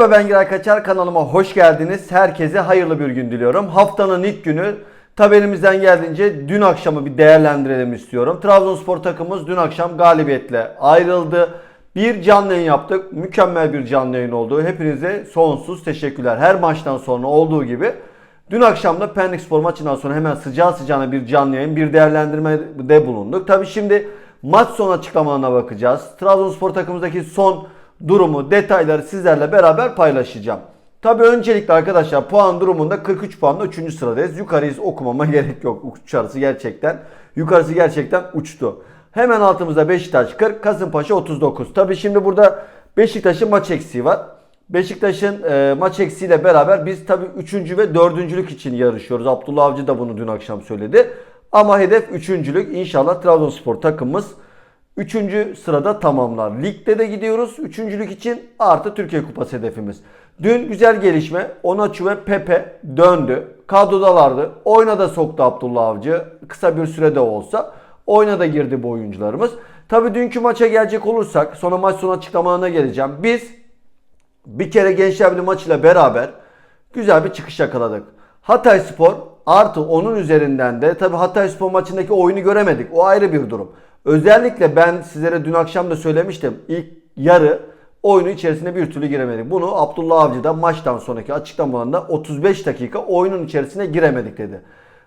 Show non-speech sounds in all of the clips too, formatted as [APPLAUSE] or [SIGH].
Merhaba ben Giray Kaçar kanalıma hoş geldiniz. Herkese hayırlı bir gün diliyorum. Haftanın ilk günü tabi elimizden geldiğince dün akşamı bir değerlendirelim istiyorum. Trabzonspor takımımız dün akşam galibiyetle ayrıldı. Bir canlı yayın yaptık. Mükemmel bir canlı yayın oldu. Hepinize sonsuz teşekkürler. Her maçtan sonra olduğu gibi Dün akşam da Pendik Spor maçından sonra hemen sıcağı sıcağına bir canlı yayın, bir değerlendirmede bulunduk. Tabi şimdi maç sonu açıklamalarına bakacağız. Trabzonspor takımımızdaki son durumu, detayları sizlerle beraber paylaşacağım. Tabi öncelikle arkadaşlar puan durumunda 43 puanla 3. sıradayız. Yukarıyız okumama [LAUGHS] gerek yok. Uçarısı gerçekten, yukarısı gerçekten uçtu. Hemen altımızda Beşiktaş 40, Kasımpaşa 39. Tabi şimdi burada Beşiktaş'ın maç eksiği var. Beşiktaş'ın e, maç eksiğiyle beraber biz tabii 3. ve 4. için yarışıyoruz. Abdullah Avcı da bunu dün akşam söyledi. Ama hedef 3.lük. İnşallah Trabzonspor takımımız 3. sırada tamamlar. Ligde de gidiyoruz 3.lük için artı Türkiye Kupası hedefimiz. Dün güzel gelişme. Onaçu ve Pepe döndü. Kadrodalardı. Oyuna da soktu Abdullah Avcı. Kısa bir sürede olsa. Oyuna da girdi bu oyuncularımız. Tabii dünkü maça gelecek olursak sonra maç sonu açıklamalarına geleceğim. Biz bir kere Gençler Birliği maçıyla beraber güzel bir çıkış yakaladık. Hatay Spor artı onun üzerinden de tabi Hatay Spor maçındaki oyunu göremedik. O ayrı bir durum. Özellikle ben sizlere dün akşam da söylemiştim. İlk yarı oyunu içerisine bir türlü giremedik. Bunu Abdullah Avcı da maçtan sonraki açıklamalarında 35 dakika oyunun içerisine giremedik dedi.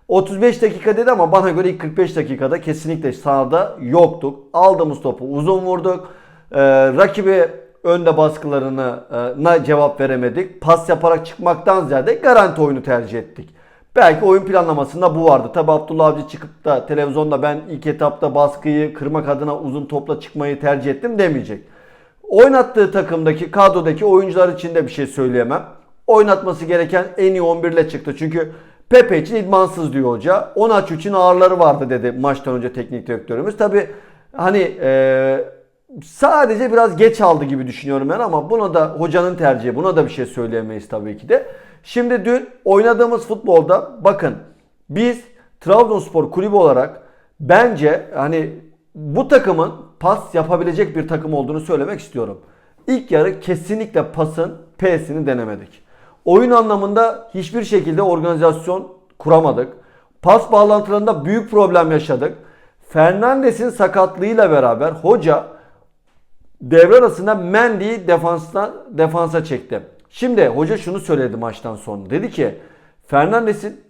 35 dakika dedi ama bana göre ilk 45 dakikada kesinlikle sahada yoktuk. Aldığımız topu uzun vurduk. Ee, rakibi önde baskılarına cevap veremedik. Pas yaparak çıkmaktan ziyade garanti oyunu tercih ettik. Belki oyun planlamasında bu vardı. Tabi Abdullah Avcı çıkıp da televizyonda ben ilk etapta baskıyı kırmak adına uzun topla çıkmayı tercih ettim demeyecek. Oynattığı takımdaki kadrodaki oyuncular için de bir şey söyleyemem. Oynatması gereken en iyi 11 ile çıktı. Çünkü Pepe için idmansız diyor hoca. Onaçu için ağırları vardı dedi maçtan önce teknik direktörümüz. Tabi hani e, sadece biraz geç aldı gibi düşünüyorum ben ama buna da hocanın tercihi. Buna da bir şey söyleyemeyiz tabii ki de. Şimdi dün oynadığımız futbolda bakın biz Trabzonspor kulübü olarak bence hani bu takımın pas yapabilecek bir takım olduğunu söylemek istiyorum. İlk yarı kesinlikle pasın P'sini denemedik. Oyun anlamında hiçbir şekilde organizasyon kuramadık. Pas bağlantılarında büyük problem yaşadık. Fernandes'in sakatlığıyla beraber hoca devre arasında Mendy'yi defanstan defansa çekti. Şimdi hoca şunu söyledi maçtan sonra. Dedi ki Fernandes'in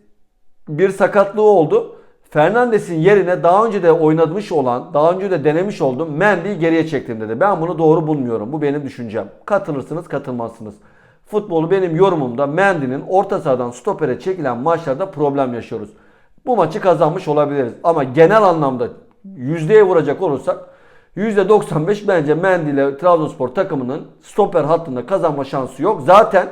bir sakatlığı oldu. Fernandes'in yerine daha önce de oynamış olan, daha önce de denemiş oldum Mendy'yi geriye çektim dedi. Ben bunu doğru bulmuyorum. Bu benim düşüncem. Katılırsınız, katılmazsınız. Futbolu benim yorumumda Mendy'nin orta sahadan stopere çekilen maçlarda problem yaşıyoruz. Bu maçı kazanmış olabiliriz. Ama genel anlamda yüzdeye vuracak olursak %95 bence Mendy ile Trabzonspor takımının stoper hattında kazanma şansı yok. Zaten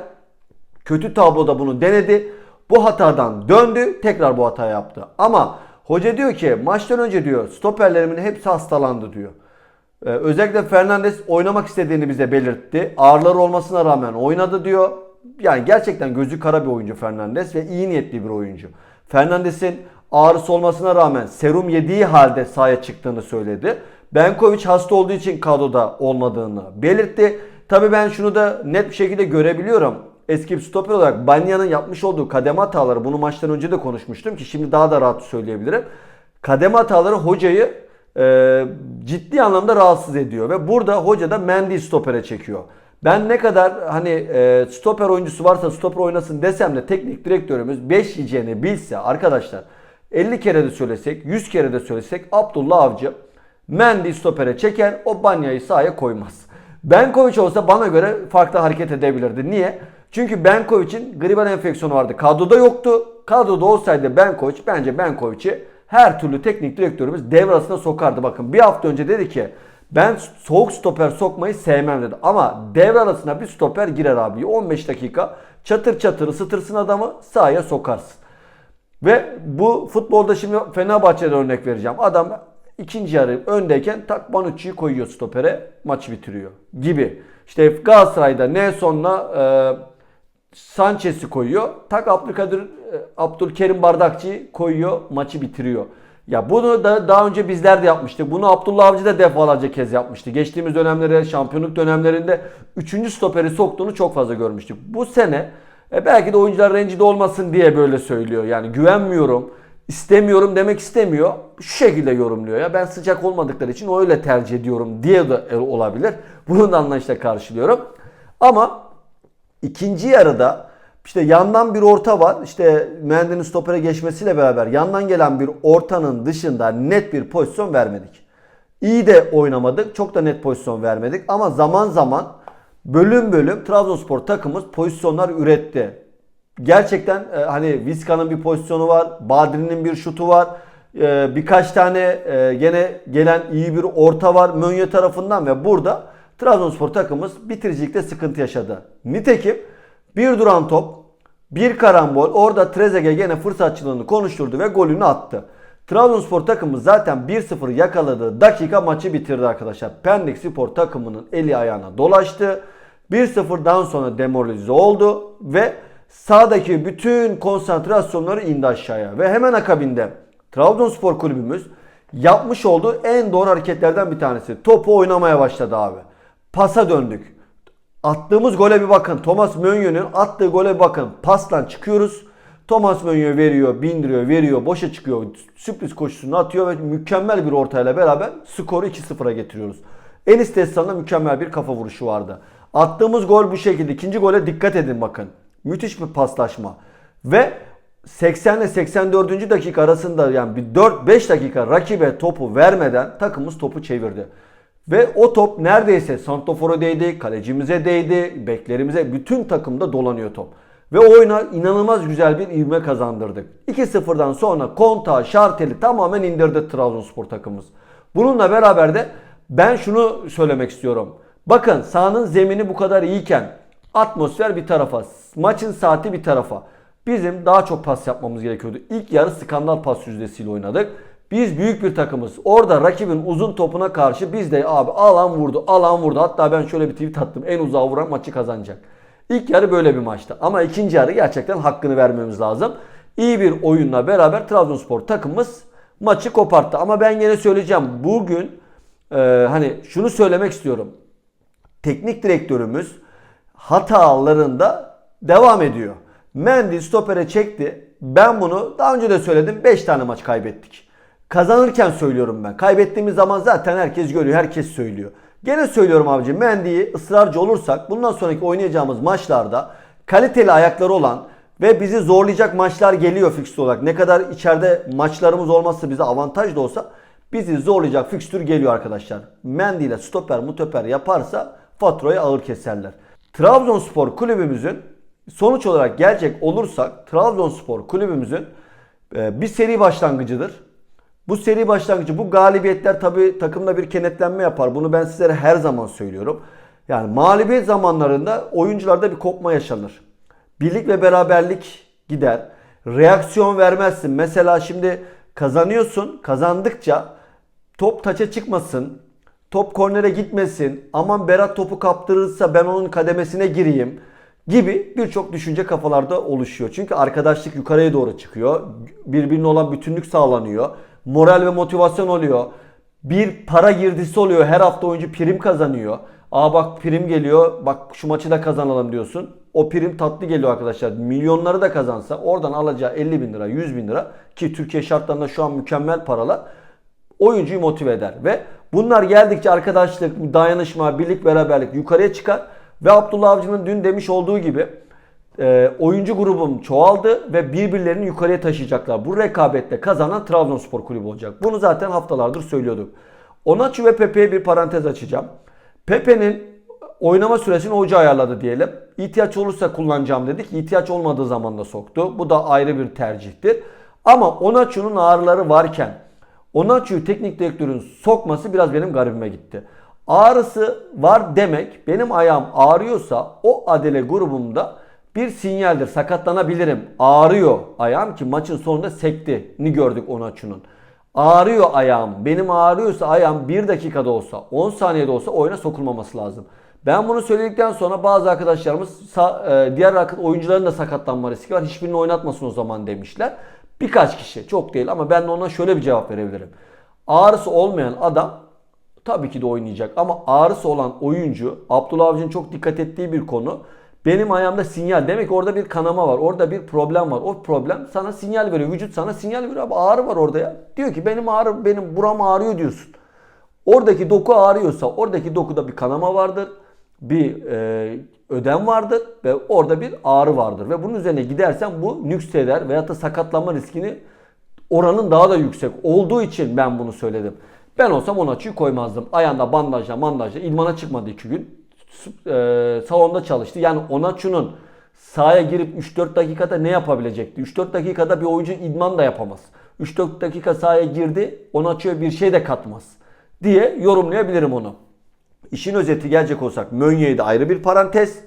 kötü tabloda bunu denedi. Bu hatadan döndü. Tekrar bu hata yaptı. Ama hoca diyor ki maçtan önce diyor stoperlerimin hepsi hastalandı diyor. Ee, özellikle Fernandes oynamak istediğini bize belirtti. Ağırları olmasına rağmen oynadı diyor. Yani gerçekten gözü kara bir oyuncu Fernandes ve iyi niyetli bir oyuncu. Fernandes'in ağrısı olmasına rağmen serum yediği halde sahaya çıktığını söyledi. Benkovic hasta olduğu için kadroda olmadığını belirtti. Tabi ben şunu da net bir şekilde görebiliyorum. Eski bir stoper olarak Banya'nın yapmış olduğu kademe hataları bunu maçtan önce de konuşmuştum ki şimdi daha da rahat söyleyebilirim. Kademe hataları hocayı e, ciddi anlamda rahatsız ediyor ve burada hoca da Mendy stopere çekiyor. Ben ne kadar hani e, stoper oyuncusu varsa stoper oynasın desem de teknik direktörümüz 5 yiyeceğini bilse arkadaşlar 50 kere de söylesek 100 kere de söylesek Abdullah Avcı Mendy stopere çeker o Banya'yı sahaya koymaz. Benkovic olsa bana göre farklı hareket edebilirdi. Niye? Çünkü Benkovic'in gribal enfeksiyonu vardı. Kadroda yoktu. Kadroda olsaydı Benkovic bence Benkovic'i her türlü teknik direktörümüz devre arasına sokardı. Bakın bir hafta önce dedi ki ben soğuk stoper sokmayı sevmem dedi. Ama devre arasına bir stoper girer abi. 15 dakika çatır çatır ısıtırsın adamı sahaya sokarsın. Ve bu futbolda şimdi Fenerbahçe'de örnek vereceğim. Adam ikinci yarı öndeyken tak Bonucci'yi koyuyor stopere maçı bitiriyor gibi. İşte Galatasaray'da Nelson'la e, Sanchez'i koyuyor. Tak Abdülkadir e, Abdülkerim Bardakçı'yı koyuyor maçı bitiriyor. Ya bunu da daha önce bizler de yapmıştık. Bunu Abdullah Avcı da defalarca kez yapmıştı. Geçtiğimiz dönemlerde, şampiyonluk dönemlerinde 3. stoperi soktuğunu çok fazla görmüştük. Bu sene e, belki de oyuncular rencide olmasın diye böyle söylüyor. Yani güvenmiyorum, istemiyorum demek istemiyor. Şu şekilde yorumluyor ya. Ben sıcak olmadıkları için öyle tercih ediyorum diye de olabilir. Bunu da anlayışla karşılıyorum. Ama İkinci yarıda işte yandan bir orta var. İşte Mendy'nin stopere geçmesiyle beraber yandan gelen bir ortanın dışında net bir pozisyon vermedik. İyi de oynamadık. Çok da net pozisyon vermedik. Ama zaman zaman bölüm bölüm Trabzonspor takımımız pozisyonlar üretti. Gerçekten e, hani Vizca'nın bir pozisyonu var. Badri'nin bir şutu var. E, birkaç tane e, gene gelen iyi bir orta var Mönye tarafından ve burada Trabzonspor takımımız bitiricilikte sıkıntı yaşadı. Nitekim bir duran top, bir karambol orada Trezeguet gene fırsatçılığını konuşturdu ve golünü attı. Trabzonspor takımı zaten 1-0 yakaladığı dakika maçı bitirdi arkadaşlar. Pendik Spor takımının eli ayağına dolaştı. 1-0'dan sonra demoralize oldu ve sağdaki bütün konsantrasyonları indi aşağıya. Ve hemen akabinde Trabzonspor kulübümüz yapmış olduğu en doğru hareketlerden bir tanesi. Topu oynamaya başladı abi. Pasa döndük. Attığımız gole bir bakın. Thomas Mönyo'nun attığı gole bir bakın. Pastan çıkıyoruz. Thomas Mönyo veriyor, bindiriyor, veriyor, boşa çıkıyor. Sürpriz koşusunu atıyor ve mükemmel bir ortayla beraber skoru 2-0'a getiriyoruz. Enis Destan'da mükemmel bir kafa vuruşu vardı. Attığımız gol bu şekilde. İkinci gole dikkat edin bakın. Müthiş bir paslaşma. Ve 80 ile 84. dakika arasında yani bir 4-5 dakika rakibe topu vermeden takımımız topu çevirdi. Ve o top neredeyse Santofor'a değdi, kalecimize değdi, beklerimize bütün takımda dolanıyor top. Ve oyuna inanılmaz güzel bir ivme kazandırdık. 2-0'dan sonra Konta, Şartel'i tamamen indirdi Trabzonspor takımımız. Bununla beraber de ben şunu söylemek istiyorum. Bakın sahanın zemini bu kadar iyiyken atmosfer bir tarafa, maçın saati bir tarafa. Bizim daha çok pas yapmamız gerekiyordu. İlk yarı skandal pas yüzdesiyle oynadık. Biz büyük bir takımız. Orada rakibin uzun topuna karşı biz de abi alan vurdu, alan vurdu. Hatta ben şöyle bir tweet attım. En uzağa vuran maçı kazanacak. İlk yarı böyle bir maçtı. Ama ikinci yarı gerçekten hakkını vermemiz lazım. İyi bir oyunla beraber Trabzonspor takımımız maçı koparttı. Ama ben yine söyleyeceğim. Bugün e, hani şunu söylemek istiyorum. Teknik direktörümüz hatalarında devam ediyor. Mendy stopere çekti. Ben bunu daha önce de söyledim. 5 tane maç kaybettik. Kazanırken söylüyorum ben. Kaybettiğimiz zaman zaten herkes görüyor, herkes söylüyor. Gene söylüyorum abici Mendy'yi ısrarcı olursak bundan sonraki oynayacağımız maçlarda kaliteli ayakları olan ve bizi zorlayacak maçlar geliyor fikstür olarak. Ne kadar içeride maçlarımız olmazsa bize avantaj da olsa bizi zorlayacak fikstür geliyor arkadaşlar. Mendy ile stoper mutoper yaparsa faturayı ağır keserler. Trabzonspor kulübümüzün sonuç olarak gelecek olursak Trabzonspor kulübümüzün e, bir seri başlangıcıdır. Bu seri başlangıcı, bu galibiyetler tabii takımda bir kenetlenme yapar. Bunu ben sizlere her zaman söylüyorum. Yani mağlubiyet zamanlarında oyuncularda bir kopma yaşanır. Birlik ve beraberlik gider. Reaksiyon vermezsin. Mesela şimdi kazanıyorsun. Kazandıkça top taça çıkmasın. Top kornere gitmesin. Aman Berat topu kaptırırsa ben onun kademesine gireyim gibi birçok düşünce kafalarda oluşuyor. Çünkü arkadaşlık yukarıya doğru çıkıyor. Birbirine olan bütünlük sağlanıyor moral ve motivasyon oluyor. Bir para girdisi oluyor. Her hafta oyuncu prim kazanıyor. Aa bak prim geliyor. Bak şu maçı da kazanalım diyorsun. O prim tatlı geliyor arkadaşlar. Milyonları da kazansa oradan alacağı 50 bin lira 100 bin lira ki Türkiye şartlarında şu an mükemmel paralar oyuncuyu motive eder. Ve bunlar geldikçe arkadaşlık, dayanışma, birlik, beraberlik yukarıya çıkar. Ve Abdullah Avcı'nın dün demiş olduğu gibi e, oyuncu grubum çoğaldı ve birbirlerini yukarıya taşıyacaklar. Bu rekabette kazanan Trabzonspor kulübü olacak. Bunu zaten haftalardır söylüyorduk. Onaçu ve Pepe'ye bir parantez açacağım. Pepe'nin oynama süresini hoca ayarladı diyelim. İhtiyaç olursa kullanacağım dedik. İhtiyaç olmadığı zaman da soktu. Bu da ayrı bir tercihtir. Ama Onaçu'nun ağrıları varken Onaçu'yu teknik direktörün sokması biraz benim garibime gitti. Ağrısı var demek benim ayağım ağrıyorsa o adele grubumda bir sinyaldir. Sakatlanabilirim. Ağrıyor ayağım ki maçın sonunda sektiğini gördük Onaçu'nun. Ağrıyor ayağım. Benim ağrıyorsa ayağım 1 dakikada olsa 10 saniyede olsa oyuna sokulmaması lazım. Ben bunu söyledikten sonra bazı arkadaşlarımız e, diğer oyuncuların da sakatlanma riski var. Hiçbirini oynatmasın o zaman demişler. Birkaç kişi çok değil ama ben de ona şöyle bir cevap verebilirim. Ağrısı olmayan adam tabii ki de oynayacak ama ağrısı olan oyuncu Abdullah Avcı'nın çok dikkat ettiği bir konu. Benim ayağımda sinyal. Demek orada bir kanama var. Orada bir problem var. O problem sana sinyal veriyor. Vücut sana sinyal veriyor. Abi ağrı var orada ya. Diyor ki benim ağrı benim buram ağrıyor diyorsun. Oradaki doku ağrıyorsa oradaki dokuda bir kanama vardır. Bir e, ödem vardır ve orada bir ağrı vardır. Ve bunun üzerine gidersen bu nükseder veyahut da sakatlanma riskini oranın daha da yüksek olduğu için ben bunu söyledim. Ben olsam onu açıyı koymazdım. Ayağında bandajla mandajla idmana çıkmadı iki gün. E, salonda çalıştı. Yani Onaçu'nun sahaya girip 3-4 dakikada ne yapabilecekti? 3-4 dakikada bir oyuncu idman da yapamaz. 3-4 dakika sahaya girdi, Onaçu'ya bir şey de katmaz diye yorumlayabilirim onu. İşin özeti gelecek olsak Mönye'yi de ayrı bir parantez.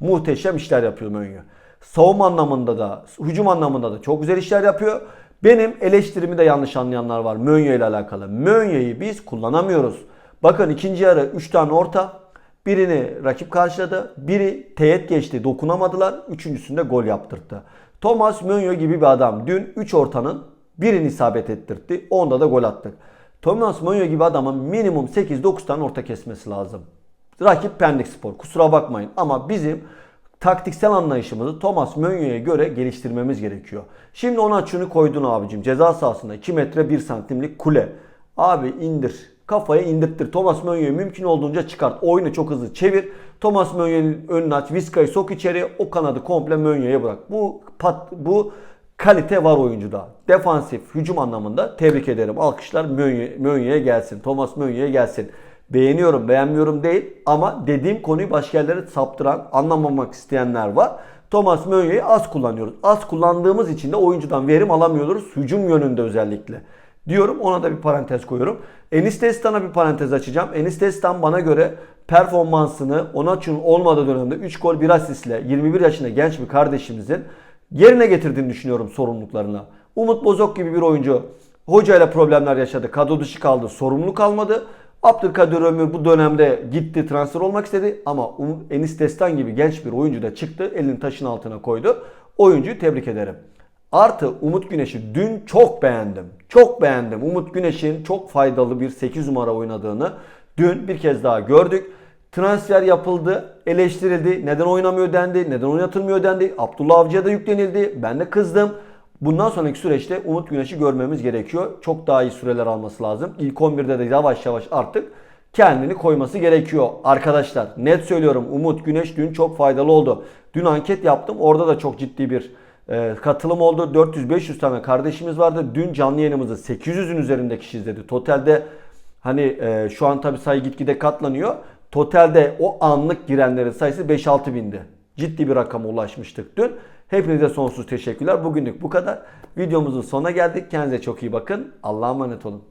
Muhteşem işler yapıyor Mönye. Savunma anlamında da, hücum anlamında da çok güzel işler yapıyor. Benim eleştirimi de yanlış anlayanlar var Mönye ile alakalı. Mönye'yi biz kullanamıyoruz. Bakın ikinci yarı 3 tane orta. Birini rakip karşıladı. Biri teğet geçti. Dokunamadılar. Üçüncüsünde gol yaptırdı. Thomas Mönye gibi bir adam. Dün 3 ortanın birini isabet ettirdi. Onda da gol attık. Thomas Mönye gibi adamın minimum 8-9 tane orta kesmesi lazım. Rakip Pendik Spor. Kusura bakmayın ama bizim taktiksel anlayışımızı Thomas Mönye'ye göre geliştirmemiz gerekiyor. Şimdi ona şunu koydun abicim. Ceza sahasında 2 metre 1 santimlik kule. Abi indir. Kafaya indirttir. Thomas Mönye'yi mümkün olduğunca çıkart. Oyunu çok hızlı çevir. Thomas Mönye'nin önünü aç. Viska'yı sok içeri. O kanadı komple Mönye'ye bırak. Bu pat, bu kalite var oyuncuda. Defansif, hücum anlamında tebrik ederim. Alkışlar Mönye- Mönye'ye gelsin. Thomas Mönye'ye gelsin. Beğeniyorum, beğenmiyorum değil ama dediğim konuyu başka yerlere saptıran, anlamamak isteyenler var. Thomas Mönye'yi az kullanıyoruz. Az kullandığımız için de oyuncudan verim alamıyoruz. Hücum yönünde özellikle. Diyorum ona da bir parantez koyuyorum. Enis Destan'a bir parantez açacağım. Enis Destan bana göre performansını Onaçu'nun olmadığı dönemde 3 gol 1 asistle 21 yaşında genç bir kardeşimizin yerine getirdiğini düşünüyorum sorumluluklarına. Umut Bozok gibi bir oyuncu hocayla problemler yaşadı. Kadro dışı kaldı. Sorumluluk almadı. Abdülkadir Ömür bu dönemde gitti transfer olmak istedi ama Enis Destan gibi genç bir oyuncu da çıktı. Elini taşın altına koydu. Oyuncuyu tebrik ederim. Artı Umut Güneş'i dün çok beğendim. Çok beğendim. Umut Güneş'in çok faydalı bir 8 numara oynadığını dün bir kez daha gördük. Transfer yapıldı, eleştirildi. Neden oynamıyor dendi, neden oynatılmıyor dendi. Abdullah Avcı'ya da yüklenildi. Ben de kızdım. Bundan sonraki süreçte Umut Güneş'i görmemiz gerekiyor. Çok daha iyi süreler alması lazım. İlk 11'de de yavaş yavaş artık kendini koyması gerekiyor. Arkadaşlar net söylüyorum Umut Güneş dün çok faydalı oldu. Dün anket yaptım. Orada da çok ciddi bir e, katılım oldu. 400-500 tane kardeşimiz vardı. Dün canlı yayınımızı 800'ün üzerinde kişi izledi. Totalde hani e, şu an tabi sayı gitgide katlanıyor. Totalde o anlık girenlerin sayısı 5-6 bindi. Ciddi bir rakama ulaşmıştık dün. Hepinize sonsuz teşekkürler. Bugünlük bu kadar. Videomuzun sonuna geldik. Kendinize çok iyi bakın. Allah'a emanet olun.